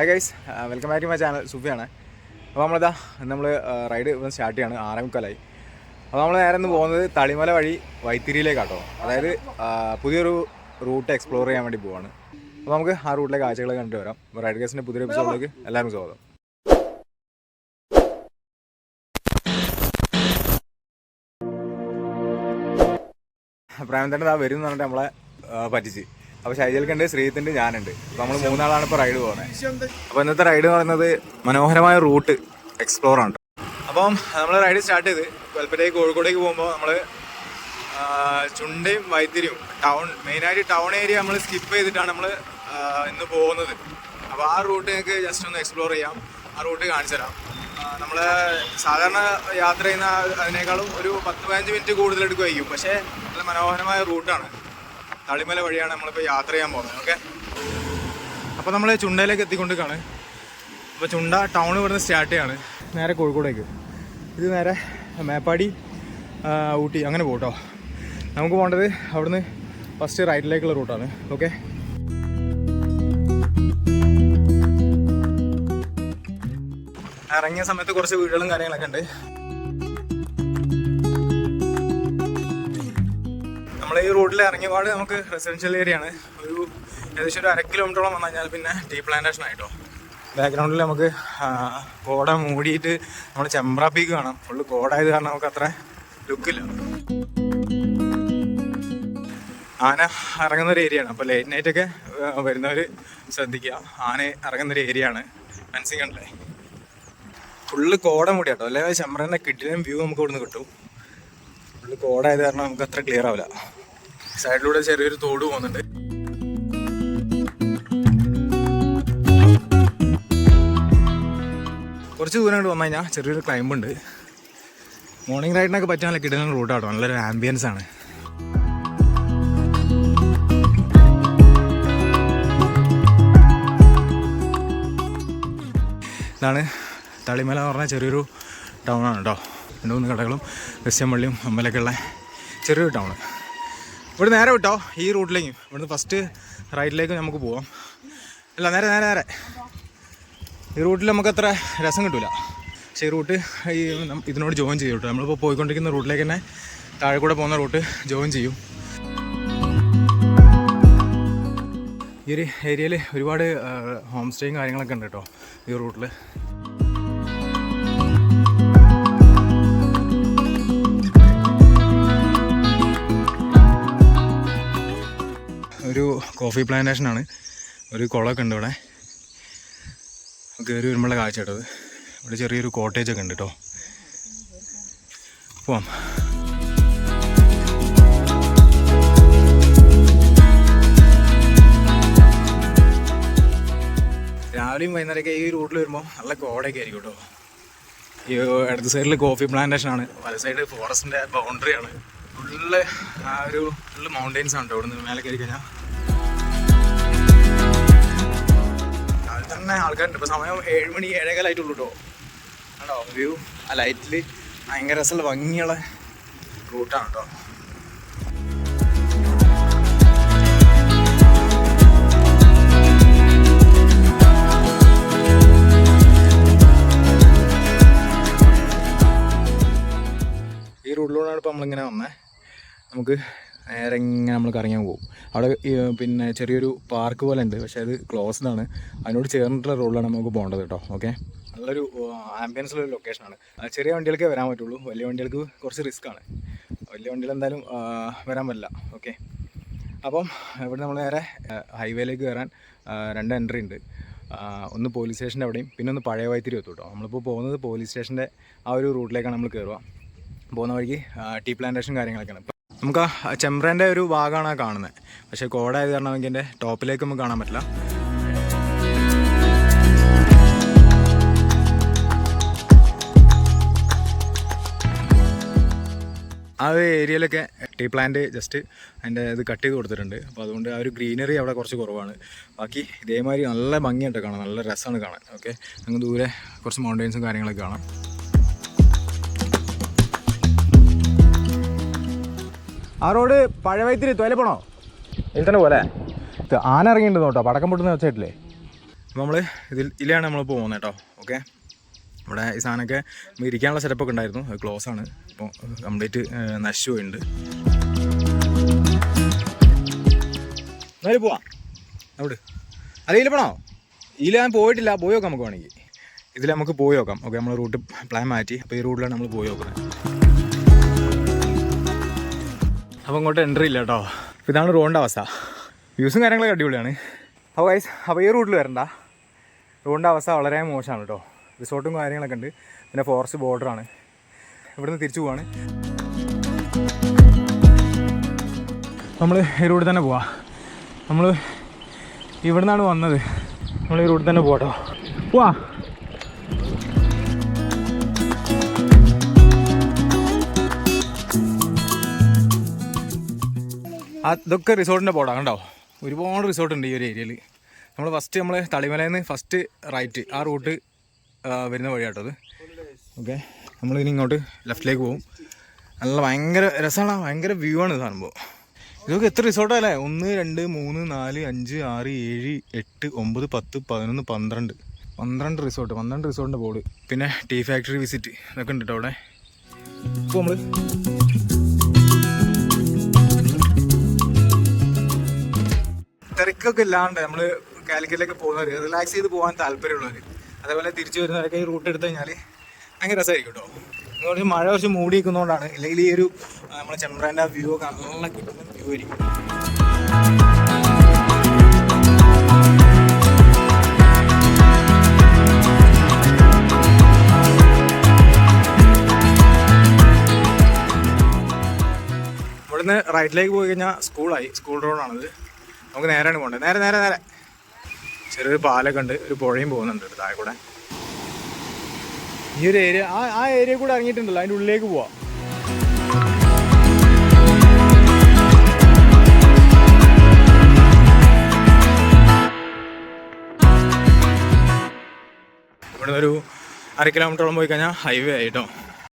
Hi guys welcome back to my channel സുഫിയാണ്. അപ്പോൾ നമ്മളിതാ നമ്മൾ റൈഡ് ഇപ്പം സ്റ്റാർട്ട് ചെയ്യാണ്. ആറേ മുക്കാലായി. അപ്പോൾ നമ്മൾ നേരെ ഒന്ന് പോകുന്നത് തളിമല വഴി വൈത്തിരിയിലേക്കാട്ടോ. അതായത് പുതിയൊരു റൂട്ട് എക്സ്പ്ലോർ ചെയ്യാൻ വേണ്ടി പോവാണ്. അപ്പോൾ നമുക്ക് ആ റൂട്ടിലെ കാഴ്ചകളെ കണ്ടിട്ട് വരാം. അപ്പോൾ റൈഡ് ഗേസിന്റെ പുതിയൊരു എപ്പിസോഡിലേക്ക് എല്ലാവർക്കും സ്വാഗതം. പ്രേമത്തേന്റെ ആ വരും പറഞ്ഞിട്ട് നമ്മളെ പറ്റിച്ച്. അപ്പോൾ ഷൈജൽക്കുണ്ട് ശ്രീജിത്തുണ്ട് ഞാനുണ്ട്. അപ്പോൾ നമ്മൾ മൂന്നാളാണ് ഇപ്പോൾ റൈഡ് പോകുന്നത് അപ്പോൾ ഇന്നത്തെ റൈഡ് എന്ന് പറയുന്നത് മനോഹരമായ റൂട്ട് എക്സ്പ്ലോർ ആണ്. അപ്പം നമ്മൾ റൈഡ് സ്റ്റാർട്ട് ചെയ്ത് കൊൽപ്പറ്റയ്ക്ക് കോഴിക്കോടേക്ക് പോകുമ്പോൾ നമ്മൾ ചുണ്ടയും വൈത്തിരിയും ടൗൺ മെയിനായിട്ട് ടൗൺ ഏരിയ നമ്മൾ സ്കിപ്പ് ചെയ്തിട്ടാണ് നമ്മൾ ഇന്ന് പോകുന്നത്. അപ്പോൾ ആ റൂട്ട് ഞങ്ങൾക്ക് ജസ്റ്റ് ഒന്ന് എക്സ്പ്ലോർ ചെയ്യാം. ആ റൂട്ട് കാണിച്ചു തരാം. നമ്മൾ സാധാരണ യാത്ര ചെയ്യുന്ന അതിനേക്കാളും ഒരു പത്ത് പതിനഞ്ച് മിനിറ്റ് കൂടുതൽ എടുക്കുമായിരിക്കും പക്ഷേ നല്ല മനോഹരമായ റൂട്ടാണ് തളിമല വഴിയാണ് നമ്മളിപ്പോൾ യാത്ര ചെയ്യാൻ പോകുന്നത് ഓക്കെ അപ്പോൾ നമ്മൾ ചുണ്ടയിലേക്ക് എത്തിക്കൊണ്ടിരിക്കുകയാണ്. അപ്പോൾ ചുണ്ട ടൗൺ ഇവിടുന്ന് സ്റ്റാർട്ട് ചെയ്യാണ്. നേരെ കോഴിക്കോടേക്ക്. ഇത് നേരെ മേപ്പാടി ഊട്ടി അങ്ങനെ പോട്ടോ നമുക്ക് പോകേണ്ടത് അവിടുന്ന് ഫസ്റ്റ് റൈറ്റിലേക്കുള്ള റൂട്ടാണ് ഓക്കെ ഇറങ്ങിയ സമയത്ത് കുറച്ച് വീടുകളും കാര്യങ്ങളൊക്കെ ഉണ്ട്. നമ്മൾ ഈ റോഡിൽ ഇറങ്ങിയ പാട് നമുക്ക് റെസിഡൻഷ്യൽ ഏരിയ ആണ്. ഒരു ഏകദേശം ഒരു അര കിലോമീറ്ററോളം വന്നു കഴിഞ്ഞാൽ പിന്നെ ടീ പ്ലാന്റേഷൻ ആയിട്ടോ. ബാക്ക്ഗ്രൗണ്ടിൽ നമുക്ക് കോട മൂടിയിട്ട് നമ്മൾ ചെമ്പ്ര പീക്ക് കാണാം. ഫുള്ള് കോടായത് കാരണം നമുക്ക് അത്ര ലുക്കില്ല ആന ഇറങ്ങുന്ന ഒരു ഏരിയ ആണ്. അപ്പോൾ ലേറ്റ് നൈറ്റ് ഒക്കെ വരുന്നവർ ശ്രദ്ധിക്കുക. ആന ഇറങ്ങുന്ന ഒരു ഏരിയ ആണ്. ഫെൻസിങ് ഫുള്ള് കോട മൂടി കേട്ടോ അല്ലെങ്കിൽ ചെമ്പ്രേന്റെ കിട്ടിലും വ്യൂ നമുക്ക് ഇവിടുന്ന് കിട്ടും. ഫുള്ള് കോടായത് കാരണം നമുക്ക് അത്ര ക്ലിയർ ആവില്ല. സൈഡിലൂടെ ചെറിയൊരു തോട് പോകുന്നുണ്ട്. കുറച്ച് ദൂരം കൊണ്ട് വന്നു കഴിഞ്ഞാൽ ചെറിയൊരു ക്ലൈമ്പുണ്ട് മോർണിംഗ് റൈഡിനൊക്കെ പറ്റിയ നല്ല കിടന്ന റൂട്ടാട്ടോ നല്ലൊരു ആംബിയൻസ് ആണ്. ഇതാണ് തളിമല എന്ന് പറഞ്ഞാൽ ചെറിയൊരു ടൗൺ ആണ് കേട്ടോ രണ്ട് മൂന്ന് കടകളും ക്രിസ്ത്യൻപള്ളിയും അമ്പലമൊക്കെ ഉള്ള ചെറിയൊരു ടൗൺ ഇവിടെ നേരെ വിട്ടോ. ഈ റൂട്ടിലേക്ക്. ഇവിടുന്ന് ഫസ്റ്റ് റൈറ്റിലേക്ക് നമുക്ക് പോവാം. അല്ല നേരെ നേരെ നേരെ. ഈ റൂട്ടിൽ നമുക്ക് അത്ര രസം കിട്ടില്ല പക്ഷേ ഈ റൂട്ട് ഈ ഇതിനോട് ജോയിൻ ചെയ്യും കേട്ടോ നമ്മളിപ്പോൾ പോയിക്കൊണ്ടിരിക്കുന്ന റൂട്ടിലേക്ക് തന്നെ താഴെ കൂടെ പോകുന്ന റൂട്ട് ജോയിൻ ചെയ്യും. ഈ ഒരു ഏരിയയിൽ ഒരുപാട് ഹോം സ്റ്റേയും കാര്യങ്ങളൊക്കെ ഉണ്ട് കേട്ടോ ഈ റൂട്ടിൽ കോഫി പ്ലാന്റേഷനാണ്. ഒരു കുളമൊക്കെ ഉണ്ട് ഇവിടെ. കയറി വരുമ്പോഴുള്ള കാഴ്ച കേട്ടത്. ഇവിടെ ചെറിയൊരു കോട്ടേജ് ഒക്കെ ഉണ്ട് കേട്ടോ. പോവാം. രാവിലെയും വൈകുന്നേരമൊക്കെ ഈ റൂട്ടിൽ വരുമ്പോൾ നല്ല കോടയൊക്കെ ആയിരിക്കും കേട്ടോ. ഈ ഇടത് സൈഡിൽ കോഫി പ്ലാന്റേഷൻ ആണ്. വല സൈഡ് ഫോറസ്റ്റിന്റെ ബൗണ്ടറിയാണ് ഫുള്ള് ആ ഒരു ഫുള്ള് മൗണ്ടെയിൻസ് ആണ് കേട്ടോ ഇവിടുന്ന് മേലെ കയറി കഴിഞ്ഞാൽ തന്നെ ആൾക്കാരുണ്ട്. ഇപ്പോൾ സമയം ഏഴ് മണി ഏഴേകാലായിട്ടുള്ളൂ കേട്ടോ ആണോ വ്യൂ. ആ ലൈറ്റിൽ ഭയങ്കര രസമുള്ള ഭംഗിയുള്ള റൂട്ടാണ് കേട്ടോ. ഈ റൂട്ടിലൂടെയാണ് ഇപ്പോൾ നമ്മളിങ്ങനെ വന്നത് നമുക്ക് നേരെ ഇങ്ങനെ നമ്മൾ കറങ്ങാൻ പോകും. അവിടെ പിന്നെ ചെറിയൊരു പാർക്ക് പോലെ ഉണ്ട്. പക്ഷേ അത് ക്ലോസ്ഡ് ആണ്. അതിനോട് ചേർന്നിട്ടുള്ള റോഡിലാണ് നമുക്ക് പോകേണ്ടത് കേട്ടോ. ഓക്കെ നല്ലൊരു ആംബിയൻസുള്ള ലൊക്കേഷൻ ലൊക്കേഷനാണ് ചെറിയ വണ്ടികൾക്കേ വരാൻ പറ്റുള്ളൂ. വലിയ വണ്ടികൾക്ക് കുറച്ച് റിസ്ക് ആണ്. വലിയ വണ്ടികൾ എന്തായാലും വരാൻ പറ്റില്ല. ഓക്കെ അപ്പം ഇവിടെ നമ്മൾ നേരെ ഹൈവേയിലേക്ക് കയറാൻ രണ്ട് എൻട്രി ഉണ്ട്. ഒന്ന് പോലീസ് സ്റ്റേഷന്റെ അവിടെയും പിന്നെ ഒന്ന് പഴയ വൈത്തിരി എത്തും കേട്ടോ. നമ്മളിപ്പോൾ പോകുന്നത് പോലീസ് സ്റ്റേഷന്റെ ആ ഒരു റൂട്ടിലേക്കാണ് നമ്മൾ കയറുക പോകുന്ന വഴിക്ക് ടീ പ്ലാന്റേഷൻ കാര്യങ്ങളൊക്കെയാണ്. നമുക്ക് ആ ചെമ്പ്രേന്റെ ഒരു ഭാഗമാണ് കാണുന്നത്. പക്ഷേ കോടായത് കാരണം നമുക്ക് എന്റെ ടോപ്പിലേക്ക് നമുക്ക് കാണാൻ പറ്റില്ല. ആ ഏരിയയിലൊക്കെ ടീ പ്ലാന്റ് ജസ്റ്റ് അതിന്റെ ഇത് കട്ട് ചെയ്ത് കൊടുത്തിട്ടുണ്ട്. അപ്പോൾ അതുകൊണ്ട് ആ ഒരു ഗ്രീനറി അവിടെ കുറച്ച് കുറവാണ്. ബാക്കി ഇതേമാതിരി നല്ല ഭംഗിയായിട്ട് കാണാം നല്ല രസമാണ് കാണാൻ. ഓക്കെ? അങ്ങ് ദൂരെ കുറച്ച് മൗണ്ടൈൻസും കാര്യങ്ങളൊക്കെ കാണാം. ആ റോഡ് പഴവൈത്തിരി തൊലപ്പണോ പോണോ? ഇതിൽ തന്നെ പോലെ ആന ഇറങ്ങിയിട്ടുണ്ട് കേട്ടോ പടക്കം പൊട്ടുന്ന വെച്ചിട്ടില്ലേ അപ്പോൾ നമ്മൾ ഇതിൽ ഇതിലാണ് നമ്മൾ പോകുന്നത് കേട്ടോ ഓക്കെ? ഇവിടെ ഈ സാധനമൊക്കെ ഇരിക്കാനുള്ള സെറ്റപ്പൊക്കെ ഉണ്ടായിരുന്നു അത് ക്ലോസ് ആണ്. അപ്പോൾ കംപ്ലീറ്റ് നശിച്ചു പോയിട്ടുണ്ട്. എന്നാലും പോവാം. അവിടെ അല്ല ഇതിൽ പോണോ? ഇതിൽ ഞാൻ പോയിട്ടില്ല പോയി നോക്കാം നമുക്ക് വേണമെങ്കിൽ. ഇതിൽ നമുക്ക് പോയി നോക്കാം ഓക്കെ? നമ്മൾ റൂട്ട് പ്ലാൻ മാറ്റി അപ്പോൾ ഈ റൂട്ടിലാണ് നമ്മൾ പോയി നോക്കുന്നത്. അപ്പോൾ ഇങ്ങോട്ട് എൻട്രി ഇല്ല കേട്ടോ ഇതാണ് റോഡിന്റെ അവസ്ഥ. വ്യൂസും കാര്യങ്ങളൊക്കെ അടിപൊളിയാണ്. അപ്പോൾ ഗൈസ് അപ്പോൾ ഈ റൂട്ടിൽ വരണ്ട. റോഡിന്റെ അവസ്ഥ വളരെ മോശമാണ് കേട്ടോ റിസോർട്ടും കാര്യങ്ങളൊക്കെ ഉണ്ട്. പിന്നെ ഫോറസ്റ്റ് ബോർഡറാണ് ഇവിടുന്ന് തിരിച്ചു പോവാണ്. നമ്മൾ ഈ റൂട്ടിൽ തന്നെ പോവാം. നമ്മൾ ഇവിടെ നിന്നാണ് വന്നത്. നമ്മൾ ഈ റൂട്ടിൽ തന്നെ പോവാട്ടോ പോവാ. ആ ഇതൊക്കെ റിസോർട്ടിന്റെ ബോർഡാണ് കണ്ടോ? ഒരുപാട് റിസോർട്ട് ഉണ്ട് ഈ ഒരു ഏരിയയിൽ നമ്മൾ ഫസ്റ്റ് നമ്മൾ തളിമലയിൽ നിന്ന് ഫസ്റ്റ് റൈറ്റ് ആ റൂട്ട് വരുന്ന വഴിയാട്ടത് ഓക്കെ നമ്മൾ നമ്മളിനി ഇങ്ങോട്ട് ലെഫ്റ്റിലേക്ക് പോകും നല്ല ഭയങ്കര രസമാണ് ഭയങ്കര വ്യൂ ആണ് സംഭവം ഇതൊക്കെ എത്ര റിസോർട്ടല്ലേ ഒന്ന് രണ്ട് മൂന്ന് നാല് അഞ്ച് ആറ് ഏഴ് എട്ട് ഒമ്പത് പത്ത് പതിനൊന്ന് പന്ത്രണ്ട്. പന്ത്രണ്ട് റിസോർട്ട് പന്ത്രണ്ട് റിസോർട്ടിന്റെ ബോർഡ് പിന്നെ ടീ ഫാക്ടറി വിസിറ്റ് ഇതൊക്കെ ഉണ്ട് കേട്ടോ അവിടെ. ഇപ്പോൾ നമ്മൾ തിരക്കൊക്കെ ഇല്ലാണ്ട് നമ്മൾ കാലിക്കറ്റിലേക്ക് പോകുന്നവർ റിലാക്സ് ചെയ്ത് പോകാൻ താല്പര്യമുള്ളവർ അതേപോലെ തിരിച്ചു വരുന്നവരൊക്കെ ഈ റൂട്ട് എടുത്തു കഴിഞ്ഞാൽ ഭയങ്കര രസമായിരിക്കും കേട്ടോ അതുകൊണ്ട് മഴ കുറച്ച് മൂടി നിൽക്കുന്നതുകൊണ്ടാണ് അല്ലെങ്കിൽ ഈ ഒരു നമ്മുടെ ആ വ്യൂ നല്ല കിട്ടുന്ന വ്യൂ ആയിരിക്കും. ഇവിടുന്ന് റൈറ്റിലേക്ക് പോയി കഴിഞ്ഞാൽ സ്കൂളായി സ്കൂൾ റോഡാണിത് നമുക്ക് നേരെയാണ് പോകേണ്ടത് നേരെ നേരെ നേരെ. ചെറിയൊരു പാലൊക്കെ ഉണ്ട്. ഒരു പുഴയും പോകുന്നുണ്ട് താഴെ കൂടെ. ഈ ഒരു ഏരിയ ആ ആ ഏരിയ കൂടെ ഇറങ്ങിയിട്ടുണ്ടല്ലോ. അതിന്റെ ഉള്ളിലേക്ക് പോവാം. ഒരു അര കിലോമീറ്ററോളം പോയി കഴിഞ്ഞാൽ ഹൈവേ ആയിട്ടോ.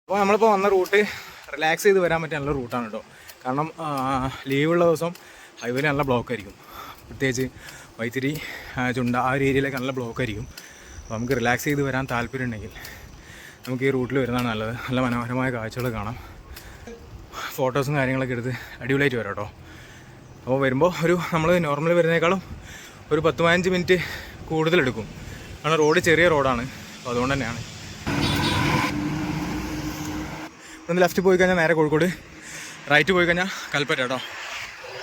അപ്പോൾ നമ്മളിപ്പോൾ വന്ന റൂട്ട് റിലാക്സ് ചെയ്ത് വരാൻ പറ്റിയ നല്ല റൂട്ടാണ് കേട്ടോ കാരണം ലീവുള്ള ദിവസം ഹൈവേയിൽ നല്ല ബ്ലോക്ക് ആയിരിക്കും. പ്രത്യേകിച്ച് വൈത്തിരി ചുണ്ട ആ ഒരു ഏരിയയിലൊക്കെ നല്ല ബ്ലോക്ക് ആയിരിക്കും. അപ്പോൾ നമുക്ക് റിലാക്സ് ചെയ്ത് വരാൻ താല്പര്യം ഉണ്ടെങ്കിൽ നമുക്ക് ഈ റൂട്ടിൽ വരുന്നതാണ് നല്ലത്. നല്ല മനോഹരമായ കാഴ്ചകൾ കാണാം. ഫോട്ടോസും കാര്യങ്ങളൊക്കെ എടുത്ത് അടിപൊളിയായിട്ട് വരാം കേട്ടോ. അപ്പോൾ വരുമ്പോൾ ഒരു നമ്മൾ നോർമൽ വരുന്നേക്കാളും ഒരു പത്ത് പതിനഞ്ച് മിനിറ്റ് കൂടുതലെടുക്കും കാരണം റോഡ് ചെറിയ റോഡാണ് അപ്പോൾ അതുകൊണ്ട് തന്നെയാണ്. ഒന്ന് ലെഫ്റ്റ് പോയി കഴിഞ്ഞാൽ നേരെ കോഴിക്കോട്. റൈറ്റ് പോയി കഴിഞ്ഞാൽ കൽപ്പറ്റ കേട്ടോ.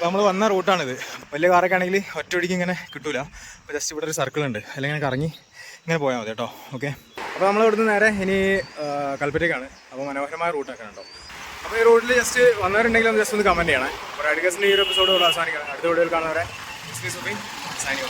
നമ്മൾ വന്ന റൂട്ടാണിത്. വലിയ കാറൊക്കെ ആണെങ്കിൽ ഒറ്റയടിക്ക് ഇങ്ങനെ കിട്ടൂല. അപ്പോൾ ജസ്റ്റ് ഇവിടെ ഒരു സർക്കിൾ ഉണ്ട്. അല്ലെങ്കിൽ ഇങ്ങനെ കറങ്ങി ഇങ്ങനെ പോയാൽ മതി കേട്ടോ. ഓക്കെ അപ്പോൾ നമ്മൾ ഇവിടുന്ന് നേരെ ഇനി കൽപ്പറ്റയ്ക്കാണ് അപ്പോൾ മനോഹരമായ റൂട്ടൊക്കെ ഉണ്ടോ അപ്പോൾ ഈ റോഡിൽ ജസ്റ്റ് വന്നവരുണ്ടെങ്കിൽ ഒന്ന് ജസ്റ്റ് ഒന്ന് കമന്റ് ചെയ്യണം. അപ്പോൾ റൈഡ് ഈ ഒരു എപ്പിസോഡ് ഇവിടെ അവസാനിക്കണം അടുത്ത വീഡിയോയിൽ കാണുന്നവരെ സൈനിക